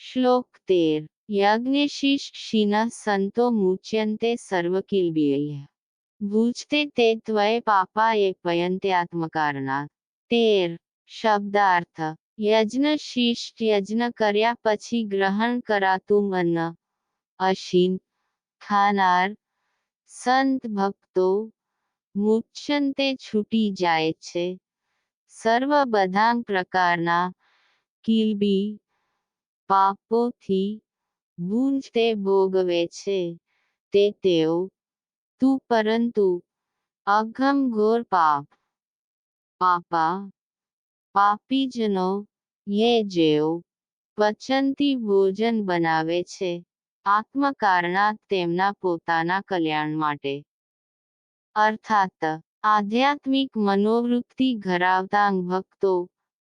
શ્લોક તેર યજ્ઞશીશ ક્ષીણ સંતો મુચ્યન્તે સર્વકિલ્બિય ભૂજતે તે ત્વય પાપાએ પયંત્યાત્મકારણાત તેર શબ્દાર્થ યજ્ઞ શિષ્ટ યજ્ઞ કર્યા પછી ગ્રહણ કરાતું અન્ન અશીન ખાનાર સંત ભક્તો મુચ્છંતે છૂટી જાય છે સર્વ બધા પ્રકારના કિલબી પાપોથી ભૂંજ તે ભોગવે છે, તે તેઓ. તું પરંતુ અઘમ ઘોર પાપ. પાપા પાપીજનો યે જેઓ પચનથી ભોજન બનાવે છે આત્મકારણા તેમના પોતાના કલ્યાણ માટે. અર્થાત, આધ્યાત્મિક મનોવૃત્તિ ધરાવતા ભક્તો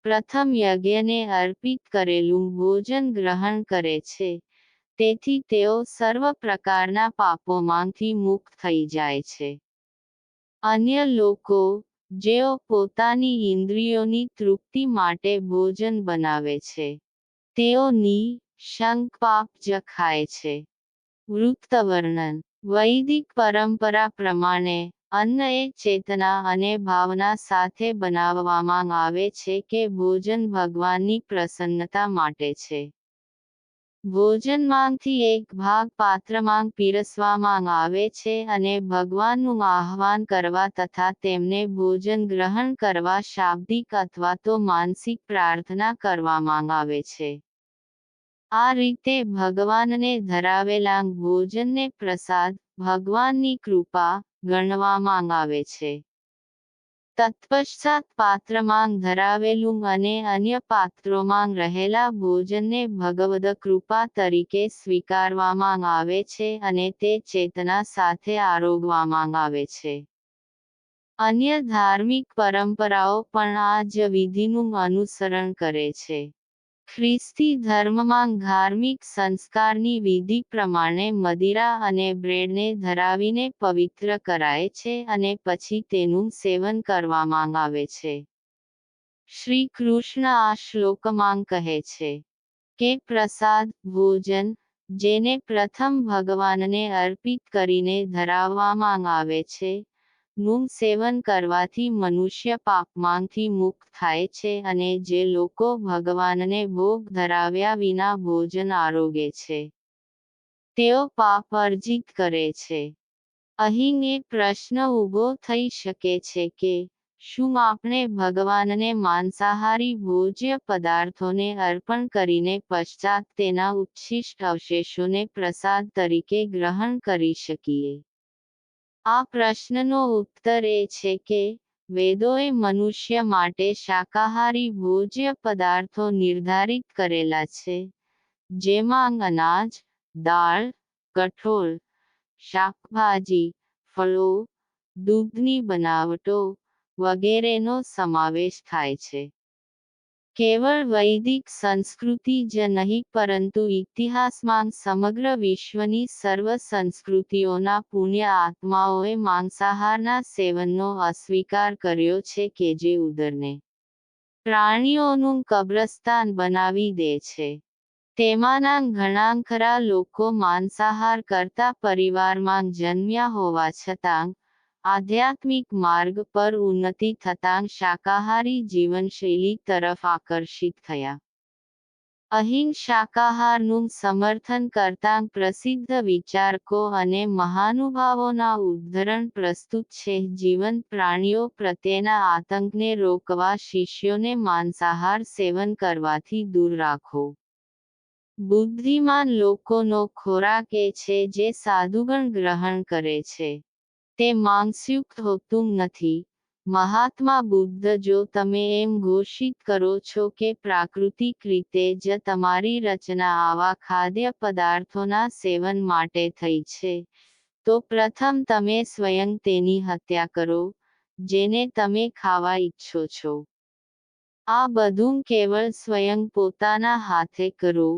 પ્રથમ યજ્ઞને અર્પિત કરેલું ભોજન ગ્રહણ કરે છે. તેથી તેઓ સર્વ પ્રકારના પાપોમાંથી મુક્ત થઈ જાય છે. અન્ય લોકો, જેઓ પોતાની ઇન્દ્રિયોની તૃપ્તિ માટે ભોજન બનાવે છે, તેઓની શંક પાપ જખાય ખાય છે. વૃત્તવર્ણન. વૈદિક પરંપરા પ્રમાણે અન્ન એ ચેતના અને ભાવના સાથે બનાવવામાં આવે છે કે ભોજન ભગવાનની પ્રસન્નતા માટે છે. ભોજનમાંથી એક ભાગ પાત્રમાં પીરસવામાં આવે છે અને ભગવાનનું આહવાન કરવા તથા તેમને ભોજન ગ્રહણ કરવા શાબ્દિક અથવા તો માનસિક પ્રાર્થના કરવામાં આવે છે. આ રીતે ભગવાનને ધરાવેલા ભોજનને પ્રસાદ, ભગવાનની કૃપા ગણવામાં આવે છે. તત્પશ્ચાત પાત્રમાં ધરાવેલું અને અન્ય પાત્રોમાં રહેલા ભોજનને ભગવદ કૃપા તરીકે સ્વીકારવામાં આવે છે અને તે ચેતના સાથે આરોગવામાં આવે છે. અન્ય ધાર્મિક પરંપરાઓ પણ આ જ વિધિનું અનુસરણ કરે છે. ખ્રિસ્તી ધર્મમાં ધાર્મિક સંસ્કારની વિધિ પ્રમાણે મદિરા અને બ્રેડને ધરાવીને પવિત્ર કરાય છે અને પછી તેનું સેવન કરવામાં આવે છે. શ્રી કૃષ્ણ આ શ્લોકમાં કહે છે, કે પ્રસાદ, ભોજન, જેને પ્રથમ ભગવાનને અર્પિત કરીને ધરાવવામાં આવે છે નું સેવન કરવાથી મનુષ્ય પાપમાંથી મુક્ત થાય છે અને જે લોકો ભગવાનને ભોગ ધરાવ્યા વિના ભોજન આરોગે છે, તેઓ પાપ અર્જિત કરે છે. અહીં એ પ્રશ્ન ઊભો થઈ શકે છે કે, શું આપણે ભગવાનને માંસાહારી ભોજ્ય પદાર્થોને અર્પણ કરીને પશ્ચાત તેના ઉચ્છિષ્ટ અવશેષોને પ્રસાદ તરીકે ગ્રહણ કરી શકીએ? આ પ્રશ્નનો ઉત્તર એ છે કે, વેદોએ મનુષ્ય માટે શાકાહારી ભોજ્ય પદાર્થો નિર્ધારિત કરેલા છે. જેમાં અનાજ, દાળ, કઠોળ, શાકભાજી, ફળો, દૂધની બનાવટો વગેરેનો સમાવેશ થાય છે. કેવળ વૈદિક સંસ્કૃતિ જ નહીં પરંતુ ઇતિહાસમાં સમગ્ર વિશ્વની સર્વ સંસ્કૃતિઓના પુણ્ય આત્માઓએ માંસાહારના સેવનનો અસ્વીકાર કર્યો છે કે જે ઉદરને પ્રાણીઓનું કબ્રસ્તાન બનાવી દે છે તેમાંના ઘણા ખરા લોકો માંસાહાર કરતા પરિવારમાં જન્મ્યા હોવા છતાં આધ્યાત્મિક માર્ગ પર ઉન્નતિ થતાં શાકાહારી જીવનશૈલી તરફ આકર્ષિત થયા. અહીં શાકાહારનું સમર્થન કરતા પ્રસિદ્ધ વિચારકો અને મહાનુભાવોના ઉદ્ધરણ પ્રસ્તુત છે. જીવંત પ્રાણીઓ પ્રત્યેના આતંકને રોકવા શિષ્યોને માંસાહાર સેવન કરવાથી દૂર રાખો. બુદ્ધિમાન લોકોનો ખોરાક એ છે જે સાધુગણ ગ્રહણ કરે છે. તે માંસયુક્ત હોતું નથી. મહાત્મા બુદ્ધ જો તમે એમ ઘોષિત કરો છો કે પ્રાકૃતિક રીતે જ તમારી રચના આવા ખાદ્ય પદાર્થોના સેવન માટે થઈ છે, તો પ્રથમ તમે સ્વયં તેની હત્યા કરો, જેને તમે ખાવા ઈચ્છો છો. આ બધું કેવળ સ્વયં પોતાના હાથે કરો,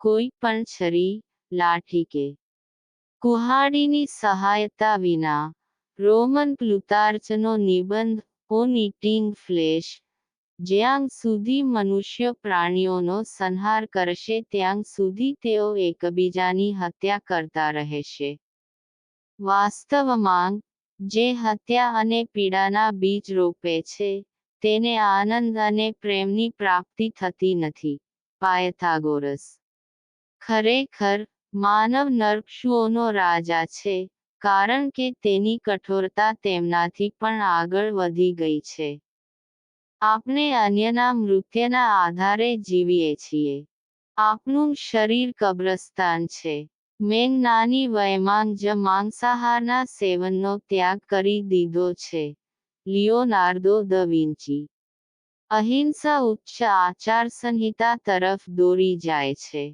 કોઈ પણ છરી, લાઠી કે કુહાડીની સહાયતા વિના રોમન પ્લુતાર્ચનો નિબંધ ઓન ફ્લેશ, જ્યાં સુધી મનુષ્ય પ્રાણીઓનો સંહાર કરશે ત્યાં સુધી તેઓ એકબીજાની હત્યા કરતા રહેશે. વાસ્તવમાં, જે હત્યા અને પીડાના બીજ રોપે છે, તેને આનંદ અને પ્રેમની પ્રાપ્તિ થતી નથી. પાયથાગોરસ. ખરેખર માનવ નરપશુઓનો રાજા છે, કારણ કે તેની કઠોરતા તેમનાથી પણ આગળ વધી ગઈ છે. આપણે અન્યના મૃત્યુના આધારે જીવીએ છીએ. આપનું શરીર કબ્રસ્તાન છે. મેં નાની વયમાં જ માંસાહારના સેવનનો ત્યાગ કરી દીધો છે, લિયોનાર્દો દ વિન્ચી. અહિંસા ઉચ્ચ આચાર સંહિતા તરફ દોરી જાય છે.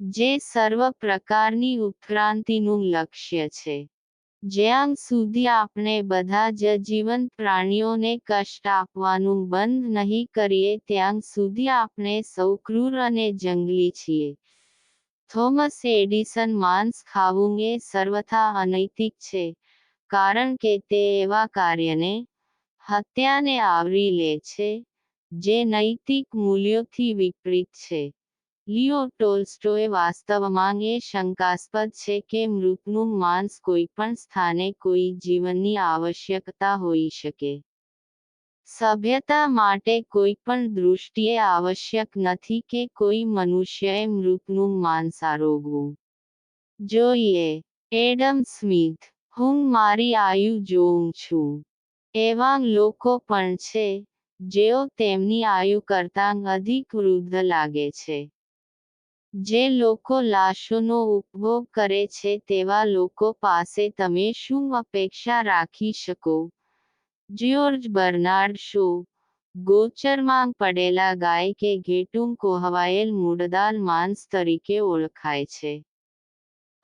જે સર્વ પ્રકારની ઉત્ક્રાંતિનું લક્ષ્ય છે. જ્યાં સુધી આપણે બધા જ જીવંત પ્રાણીઓને કષ્ટ આપવાનું બંધ નહીં કરીએ, ત્યાં સુધી આપણે સૌ ક્રૂર અને જંગલી છીએ. થોમસ એડિસન માંસ ખાવું એ સર્વથા અનૈતિક છે, કારણ કે તે એવા કાર્યને, હત્યાને આવરી લે છે, જે નૈતિક મૂલ્યોથી વિપરીત છે. લિયો ટોલ્સ્ટોય વાસ્તવમાં એ શંકાસ્પદ છે કે મૃતનું માંસ કોઈપણ સ્થાને કોઈ જીવનની આવશ્યકતા હોઈ શકે. સભ્યતા માટે કોઈ પણ દૃષ્ટિએ આવશ્યક નથી કે કોઈ મનુષ્યએ મૃતનું માંસ આરોગવું. જોઈએ, એડમ સ્મિથ, હું મારી આયુ જોઉં છું. એવા લોકો પણ છે, જેઓ તેમની આયુ કરતાં અધિક વૃદ્ધ લાગે છે. જે લોકો લાશોનો ઉપભોગ કરે છે તેવા લોકો પાસે તમે શું અપેક્ષા રાખી શકો? જ્યોર્જ બર્નાર્ડ શો, ગોચરમાં પડેલા ગાય કે ઘેટું કોહવાયેલ મૂળદાલ માંસ તરીકે ઓળખાય છે.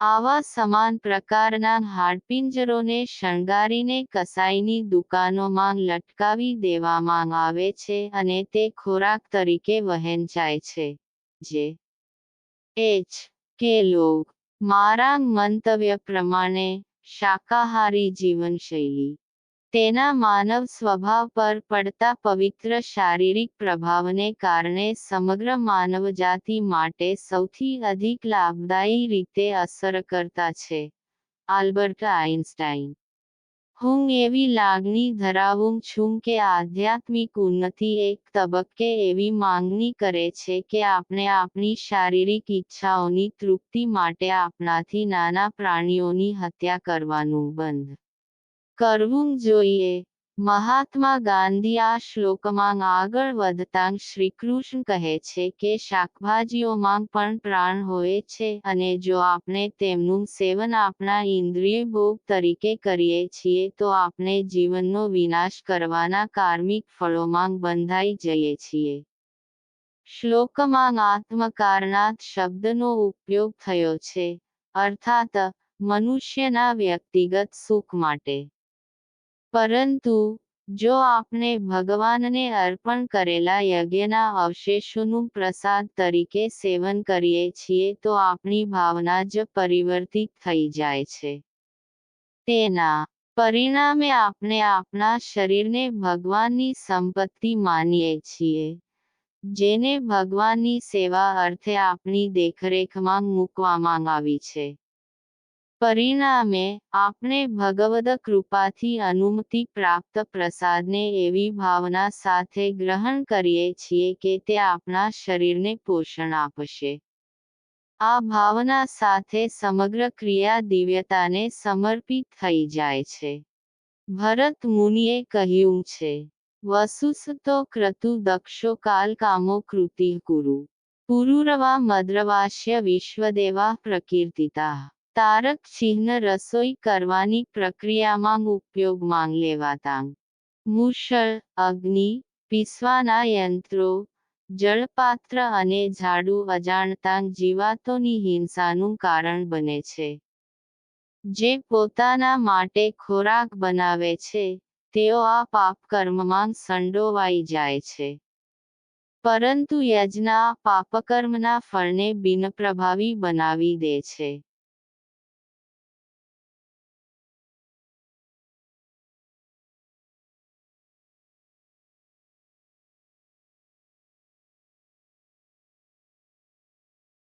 આવા સમાન પ્રકારના હાડપિંજરોને શણગારીને કસાઈની દુકાનોમાં લટકાવી દેવામાં આવે છે અને તે ખોરાક તરીકે વહેંચાય છે, જે એચ કે લોગ મારા મંતવ્ય પ્રમાણે શાકાહારી જીવનશૈલી. તેના માનવ સ્વભાવ પર પડતા પવિત્ર શારીરિક પ્રભાવને કારણે સમગ્ર માનવજાતિ માટે સૌથી અધિક લાભદાયી રીતે અસર કરતા છે. આલ્બર્ટ આઇન્સ્ટાઈન હું એવી લાગણી ધરાવું છું કે આધ્યાત્મિક ઉન્નતિ એક તબક્કે એવી માંગણી કરે છે કે આપણે આપણી શારીરિક ઈચ્છાઓની તૃપ્તિ માટે આપણાથી નાના પ્રાણીઓની હત્યા કરવાનું બંધ કરવું જોઈએ. મહાત્મા ગાંધી આ શ્લોકમાં આગળ વધતાં શ્રીકૃષ્ણ કહે છે કે શાકભાજીઓમાં પણ પ્રાણ હોય છે અને જો આપણે તેમનું સેવન આપણા ઇન્દ્રિય ભોગ તરીકે કરીએ છીએ તો આપણે જીવનનો વિનાશ કરવાના કાર્મિક ફળોમાં બંધાઈ જઈએ છીએ. શ્લોકમાં આત્મકારનાથ શબ્દનો ઉપયોગ થયો છે, અર્થાત મનુષ્યના વ્યક્તિગત સુખ માટે. પરંતુ, જો આપણે ભગવાનને અર્પણ કરેલા યજ્ઞના અવશેષોનું પ્રસાદ તરીકે સેવન કરીએ છીએ, તો આપણી ભાવના જ પરિવર્તિત થઈ જાય છે. તેના પરિણામે આપણે આપણા શરીરને ભગવાનની સંપત્તિ માનીએ છીએ, જેને ભગવાનની સેવા અર્થે આપણી દેખરેખમાં મૂકવામાં આવી છે. પરિણામે, આપણે ભગવદ કૃપાથી અનુમતિ પ્રાપ્ત પ્રસાદને એવી ભાવના સાથે ગ્રહણ કરીએ છીએ કે તે આપણા શરીરને પોષણ આપશે. આ ભાવના સાથે સમગ્ર ક્રિયા દિવ્યતાને સમર્પિત થઈ જાય છે. ભરત મુનિએ કહ્યું છે, વસુસતો ક્રતુ દક્ષો કાલ કામો કૃતિ ગુરુ. પુરુરવા મદ્રવાસ્ય વિશ્વદેવા પ્રકીર્તિતા. તારક ચિહ્ન રસોઈ કરવાની પ્રક્રિયામાં ઉપયોગમાં લેવાતા. મુશળ અગ્નિ, પીસવાના યંત્રો, જળપાત્ર અને ઝાડુ અજાણતા જીવાતોની હિંસાનું કારણ બને છે. જે પોતાના માટે ખોરાક બનાવે છે, તેઓ આ પાપ કર્મમાં સંડોવાઈ જાય છે. પરંતુ યજ્ઞ પાપકર્મના ફળને બિનપ્રભાવી બનાવી દે છે.